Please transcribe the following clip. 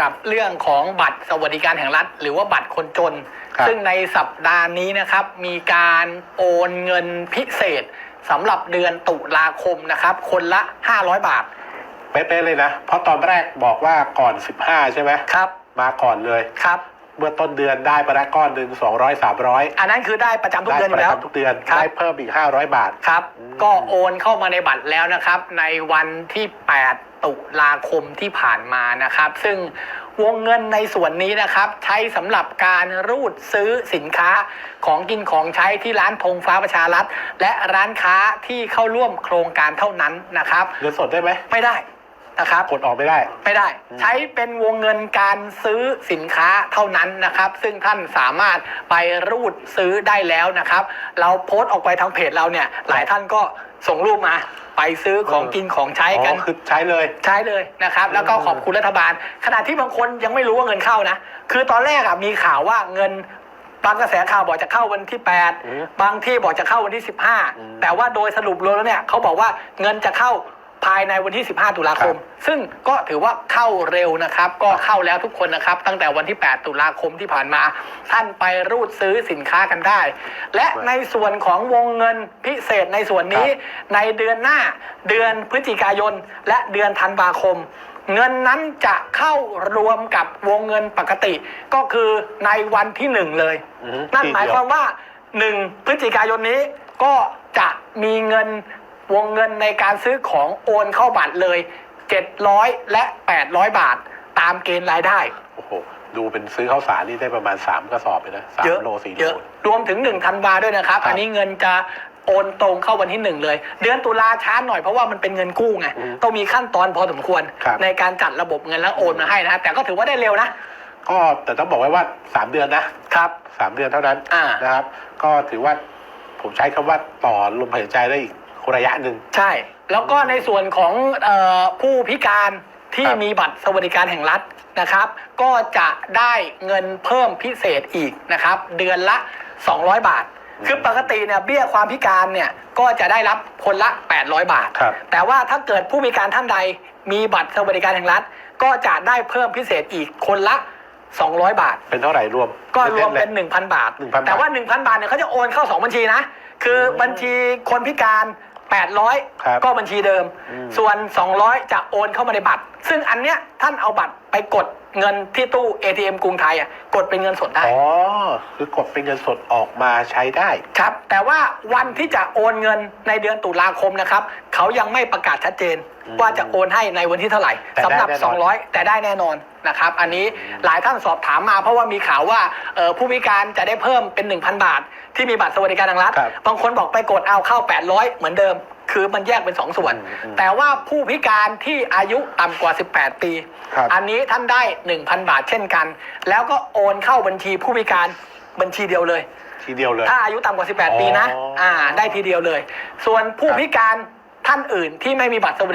กับเรื่องของบัตรสวัสดิการแห่งรัฐ หรือว่าบัตรคนจน ครับ ซึ่งในสัปดาห์นี้นะครับ มีการโอนเงินพิเศษสำหรับเดือนตุลาคมนะครับ คนละ 500 บาทเป๊ะๆเลยนะ เพราะตอนแรกบอกว่าก่อน 15 ใช่ไหมครับ มาก่อนเลย ครับ เมื่อต้นเดือนได้ไปแล้วก้อนหนึ่ง200 300อันนั้นคือได้ประจำทุกได้เดือนอปยู่ระแล้ว จำทุกเดือนครับ ได้เพิ่มอีก500บาท ครับ อืม ก็โอนเข้ามาในบัตรแล้วนะครับ ในวันที่ 8 ตุลาคมที่ผ่านมานะครับ ซึ่งวงเงินในส่วนนี้นะครับ ใช้สำหรับการรูดซื้อสินค้าของกินของใช้ที่ร้านธงฟ้าประชารัฐ และร้านค้าที่เข้าร่วมโครงการเท่านั้นนะครับ เงินสดได้ไหมไม่ได้ นะครับ กดออกไม่ได้ ไม่ได้อืมใช้เป็นวงเงินการซื้อสินค้าเท่านั้นนะครับ ซึ่งท่านสามารถไปรูดซื้อได้แล้วนะครับ เราโพสต์ออกไปทางเพจเราเนี่ย หลายท่านก็ส่งรูปมา ไปซื้อของกินของใช้อ๋กันอคือใช้เลย ใช้เลยนะครับ แล้วก็ขอบคุณรัฐบาล ขณะที่บางคนยังไม่รู้ว่าเงินเข้านะ คือตอนแรกอะมีข่าวว่าเงินบางกระแสข่าวบอกจะเข้าวันที่อืม8บางที่บอกจะเข้าวันที่อืม15 แต่ว่าโดยสรุปรวมแล้วเนี่ยเขาบอกว่าเงินจะเข้า ภายในวันที่ 15 ตุลาคม ซึ่งก็ถือว่าเข้าเร็วนะครับ ก็เข้าแล้วทุกคนนะครับ ตั้งแต่วันที่ 8 ตุลาคมที่ผ่านมา ท่านไปรูดซื้อสินค้ากันได้ และในส่วนของวงเงินพิเศษในส่วนนี้ ในเดือนหน้าเดือนพฤศจิกายน และเดือนธันวาคมเงินนั้นจะเข้ารวมกับวงเงินปกติ ก็คือในวันที่หนึ่งเลยอืมนั่นหมายความว่าหนึ่งพฤศจิกายนนี้ก็จะมีเงิน วงเงินในการซื้อของโอนเข้าบัตรเลย 700 และ 800 บาท ตามเกณฑ์รายได้ โอ้โห ดูเป็นซื้อข้าวสารนี่ได้ประมาณ 3 กระสอบเลยนะสามเยอะโลสี่เยโล อะรวมถึง1ธันวาด้วยนะครับ ครับอันนี้เงินจะโอนตรงเข้าวันที่หนึ่งเลย เดือนตุลาช้าหน่อยเพราะว่ามันเป็นเงินกู้ไง อืมต้องมีขั้นตอนพอสมควร ครับ ในการจัดระบบเงินแล้วโอนมาให้นะฮะแต่ก็ถือว่าได้เร็วนะ ก็แต่ต้องบอกไว้ว่า 3 เดือนนะครับสามเดือนเท่านั้นอ่านะครับ ก็ถือว่าผมใช้คำว่าต่อลมหายใจได้อีก ระยะหนึ่ง ใช่ แล้วก็ในส่วนของเออผู้พิการที่ครับ มีบัตรสวัสดิการแห่งรัฐนะครับ ก็จะได้เงินเพิ่มพิเศษอีกนะครับ เดือนละ 200 บาท คือปกติเนี่ยเบี้ยความพิการเนี่ยก็จะได้รับคนละ 800 บาท ครับ แต่ว่าถ้าเกิดผู้พิการท่านใดมีบัตรสวัสดิการแห่งรัฐ ก็จะได้เพิ่มพิเศษอีกคนละ 200 บาท เป็นเท่าไหร่รวม ก็รวมเป็นลย1,000 บาท 1,000บาทแต่ว่า 1,000 บาทเนี่ยเขาจะโอนเข้า 2 บัญชีนะ คือมบัญชีคนพิการ ครับ800 ก็บัญชีเดิมอืมส่วน 200 จะโอนเข้ามาในบัตร ซึ่งอันเนี้ยท่านเอาบัตรไปกด เงินที่ตู้ ATM กรุงไทยอะกดเป็นเงินสดได้ อ๋อ คือกดเป็นเงินสดออกมาใช้ได้ ครับ แต่ว่าวันที่จะโอนเงินในเดือนตุลาคมนะครับเขายังไม่ประกาศชัดเจนอืมว่าจะโอนให้ในวันที่เท่าไหร่แต่ได้สำหรับ แน่นอน 200 แต่ได้แน่นอนนะครับ อันนี้หลายท่านสอบถามมาเพราะว่ามีข่าวว่าเอ่อผู้พิการจะได้เพิ่มเป็น 1,000 บาท ที่มีบัตรสวัสดิการแห่งรัฐครับ บางคนบอกไปกดเอาเข้า 800 เหมือนเดิม คือมันแยกเป็น 2 ส่วนอืมอืมแต่ว่าผู้พิการที่อายุต่ำกว่า 18 ปี ครับ อันนี้ท่านได้ 1,000 บาทเช่นกัน แล้วก็โอนเข้าบัญชีผู้พิการบัญชีเดียวเลย ทีเดียวเลย ถ้าอายุต่ำกว่า 18 ปีนะ อ๋ออ่ อ่า ได้ทีเดียวเลย ส่วนผู้ครับพิการท่านอื่นที่ไม่มีบัตรสวัสดิ